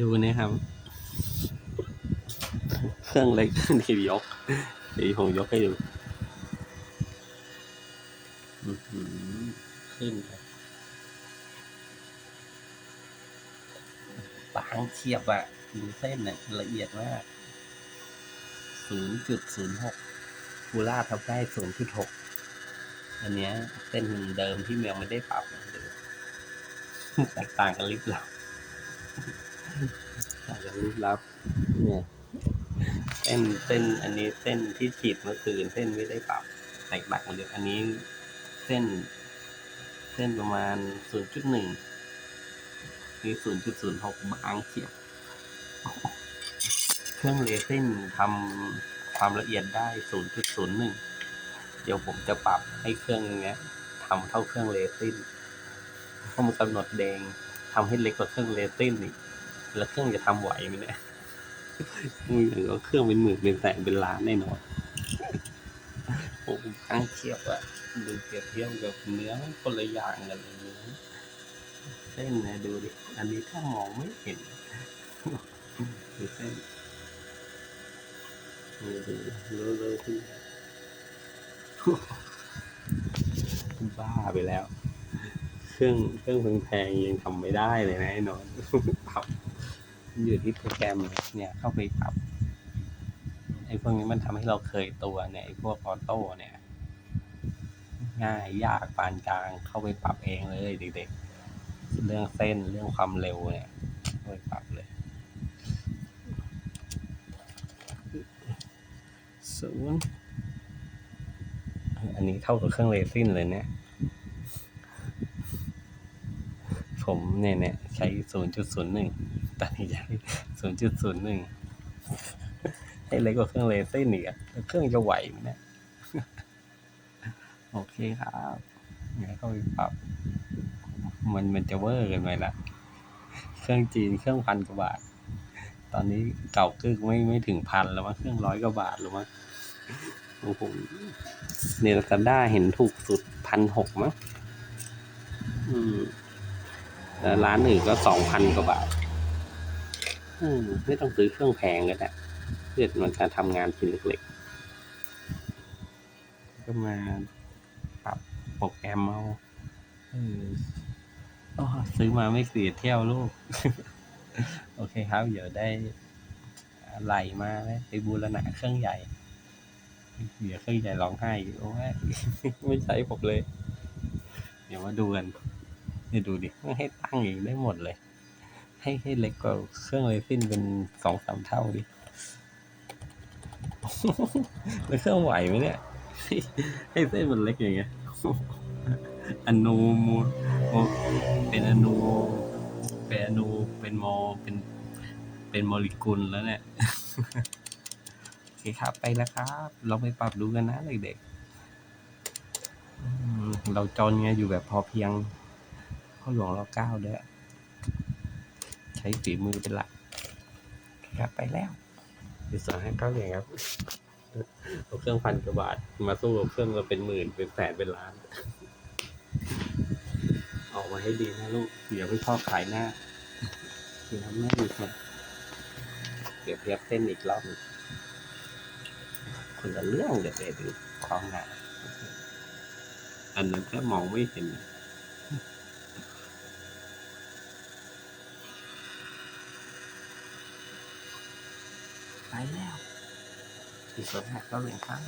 ดูนะครับ เครื่องเล็กที่ยกเดี๋ยวผมยกให้ดูอื้อหือขึ้นครับบางเทียบอะดูเส้นเนี่ยละเอียดมากศูนย์จุดศูนย์หกกูล่าทำได้ศูนย์จุดหกอันเนี้ยเส้นเดิมที่เมียไม่ได้ปรับนะดูแตกต่างกันลิบลับ ต่างกันลิบลับเนี่ยเส้นเส้นอันนี้เส้นที่ฉีดเมื่อคืนเส้นไม่ได้ปรับแตกต่างกันเลยอันนี้เส้น เส้นประมาณศูนย์จุดหนึ่งนี่ศูนย์จุดศูนย์หกบางเฉียบเครื่องเลเซินทำความละเอียดได้ศูนย์จุดศูนย์หนึ่งเดี๋ยวผมจะปรับให้เครื่องเนี้ยทำเท่าเครื่องเลเซินเพราะมันกำหนดแดงทำให้เล็กกว่าเครื่องเลเซินอีก แล้วเครื่องจะทำไหวไหมเนี่ยมือก็เครื่องเป็นหมื่นเป็นแสนเป็นล้านแน่นอนโอ้โหตั้งเทียบอะดูเปรียบเทียบกับเนื้อมันคนละอย่างกันเลยเนื้อเส้นนะดูดิ อันนี้ถ้ามองไม่เห็นดูเส้นดูดูรู้รู้ที่บ้าไปแล้ว เครื่องเครื่องแพงๆยังทำไม่ได้เลยนะไอ้นอนปรับมัน อยู่ที่โปรแกรมเนี่ยเข้าไปปรับไอ้พวกนี้มันทำให้เราเคยตัวเนี่ยไอ้พวกออโต้เนี่ย ง่ายยากปานกลางเข้าไปปรับเองเลยเด็กๆ เรื่องเส้นเรื่องความเร็วเนี่ยเข้าไปปรับเลยศูนย์อันนี้เท่ากับเครื่องเรซินเลยเนี่ย ผมเนี่ยเนี่ยใช้ศูนย์จุดศูนย์หนึ่งตอนนี้ใช้ศูนย์จุดศูนย์หนึ่งให้เล็กกว่าเครื่องเรซินอีกอะแล้วเครื่องจะไหวไหมเนี่ยโอเคครับงั้นก็ไปปรับ มันมันจะเวอร์เกันไปละ เครื่องจีนเครื่องพันกว่าบาท ตอนนี้เก่ากึกไม่ไม่ถึงพันแล้วมั้งเครื่องร้อยกว่าบาทหรือมั้งโอ้โหเนลกันด้าเห็นถูกสุดพันหกมั้งอืม แล้วร้านอื่นก็สองพันกว่าบาทอืมไม่ต้องซื้อเครื่องแพงก็ได้เพื่อมันจะทำงานชิ้นเล็กๆ ก็มาปรับโปรแกรมเอาเอออ๋อซื้อมาไม่เสียเที่ยวลูก โอเคครับ เดี๋ยวได้ไหลมาแล้วไปบูรณะเครื่องใหญ่เดี๋ยวเครื่องใหญ่ร้องไห้อยู่ว่าไม่ใช่ผมเลย เดี๋ยวมาดูกัน เดี๋ยวดูดิให้ตั้งเองได้หมดเลย ให้ให้เล็กกว่าเครื่องเลซินเป็นสองสามเท่าดิแล้วเครื่องไหวไหมเนี่ย ให้เส้นมันเล็กอย่างเงี้ยอนูโมโมเป็นอนูเป็นอนูเป็นโมเป็นเป็นโมเลกุลแล้วเนี่ยโอเคครับไปแล้วครับลองไปปรับดูกันนะเด็กๆเราจนไงอยู่แบบพอเพียง พ่อหลวงเราก้าวด้วยใช้ฝีมือเป็นหลักโอเคครับไปแล้วดีสองห้เก้าอย่างครับเอาเครื่องพันกว่าบาท มาสู้กับเครื่องเราเป็นหมื่นเป็นแสนเป็นล้าน ออกมาให้ดีนะลูกเดี๋ยวพี่พ่อขายหน้าเดี๋ยวแม่ดูครับเดี๋ยวเทียบเส้นอีกรอบคนละเรื่องเดี๋ยวเดี๋ยวดูความหนาอันนั้นแค่มองไม่เห็น ไปแล้วที่สวนหัดก็เวียงข้ง